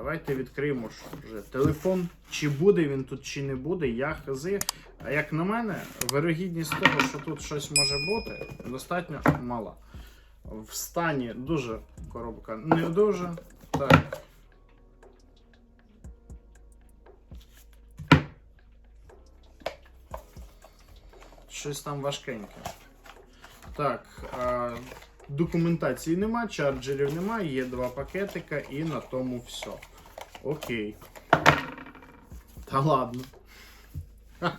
Давайте відкриємо вже телефон. Чи буде він тут, чи не буде, я хази. А як на мене, вирогідність того, що тут щось може бути, достатньо мала. В стані дуже коробка не дуже. Так. Щось там важкеньке. Так, а, документації нема, чарджерів нема, є два пакетика і на тому все. Окей. Та ладно.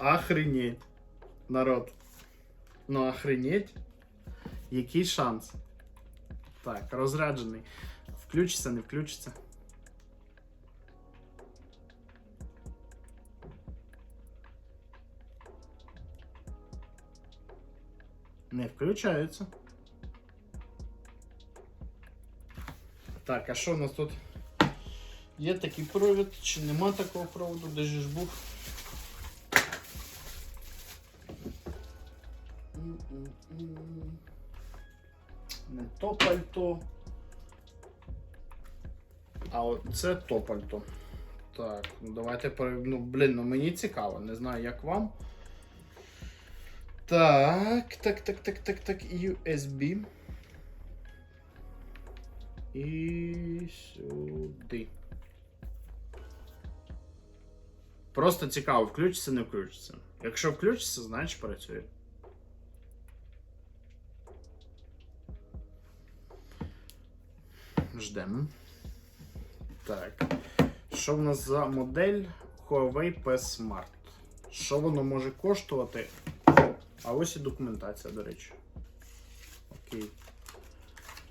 Охренеть. Народ. Ну, охренеть. Який шанс? Так, розряджений. Включиться, не включиться. Не включається. Так, а що у нас тут? Є такий провід, чи нема такого проводу, де ж був? Не то пальто. А от це то пальто. Так, ну давайте пере- Ну, блін, ну мені цікаво, не знаю як вам. Так, так, так, так, так, так, USB. І сюди. Просто цікаво, включиться, не включиться. Якщо включиться, значить працює. Ждемо. Так. Що в нас за модель Huawei P Smart? Що воно може коштувати? А ось і документація, до речі. Окей.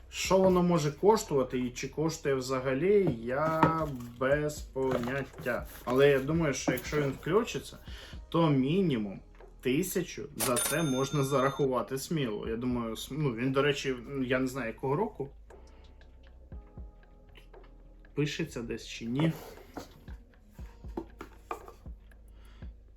Що воно може коштувати і чи коштує взагалі, я без поняття. Але я думаю, що якщо він включиться, то мінімум тисячу за це можна зарахувати сміло. Я думаю, ну він, до речі, я не знаю якого року. Пишеться десь чи ні.